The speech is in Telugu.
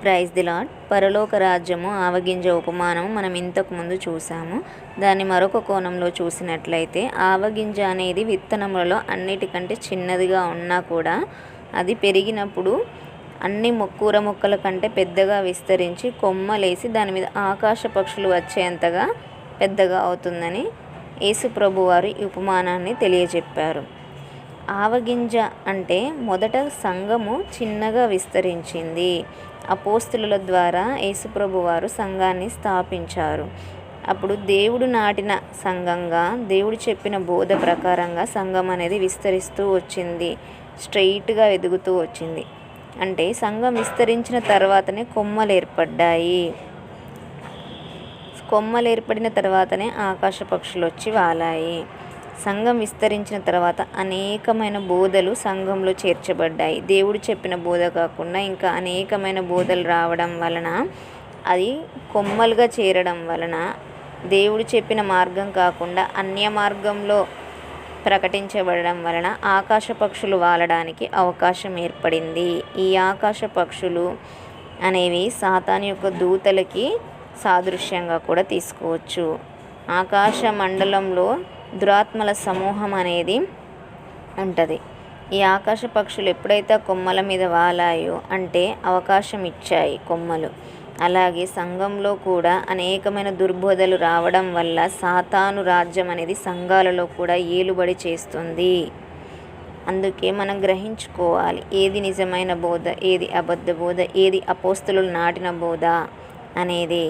ప్రైజ్ ది లాడ్ పరలోక రాజ్యము ఆవగింజ ఉపమానం మనం ఇంతకు ముందు చూసాము. దాన్ని మరొక కోణంలో చూసినట్లయితే ఆవగింజ అనేది విత్తనములలో అన్నిటికంటే చిన్నదిగా ఉన్నా కూడా అది పెరిగినప్పుడు అన్ని మొక్కూర మొక్కల కంటే పెద్దగా విస్తరించి కొమ్మలేసి దాని మీద ఆకాశ పక్షులు వచ్చేంతగా పెద్దగా అవుతుందని యేసు ప్రభు వారు ఈ ఉపమానాన్ని తెలియజెప్పారు. ఆవగింజ అంటే మొదట సంఘము చిన్నగా విస్తరించింది. అపోస్తుల ద్వారా యేసుప్రభు వారు సంఘాన్ని స్థాపించారు. అప్పుడు దేవుడు నాటిన సంఘంగా దేవుడు చెప్పిన బోధ ప్రకారంగా సంఘం అనేది విస్తరిస్తూ వచ్చింది. స్ట్రైట్గా ఎదుగుతూ వచ్చింది. అంటే సంఘం విస్తరించిన తర్వాతనే కొమ్మలు ఏర్పడ్డాయి. కొమ్మలు ఏర్పడిన తర్వాతనే ఆకాశ పక్షులు వచ్చి వాలాయి. సంఘం విస్తరించిన తర్వాత అనేకమైన బోధలు సంఘంలో చేర్చబడ్డాయి. దేవుడు చెప్పిన బోధ కాకుండా ఇంకా అనేకమైన బోధలు రావడం వలన అది కొమ్మలుగా చేరడం వలన దేవుడు చెప్పిన మార్గం కాకుండా అన్య మార్గంలో ప్రకటించబడడం వలన ఆకాశ పక్షులు వాలడానికి అవకాశం ఏర్పడింది. ఈ ఆకాశ పక్షులు అనేవి సాతాన్ యొక్క దూతలకి సాదృశ్యంగా కూడా తీసుకోవచ్చు. ఆకాశ మండలంలో దురాత్మల సమూహం అనేది ఉంటుంది. ఈ ఆకాశ పక్షులు ఎప్పుడైతే కొమ్మల మీద వాలాయో అంటే అవకాశం ఇచ్చాయి కొమ్మలు. అలాగే సంఘంలో కూడా అనేకమైన దుర్బోధలు రావడం వల్ల సాతాను రాజ్యం అనేది సంఘాలలో కూడా ఏలుబడి చేస్తుంది. అందుకే మనం గ్రహించుకోవాలి ఏది నిజమైన బోధ ఏది అబద్ధ బోధ ఏది అపోస్తులు నాటిన బోధ అనేది.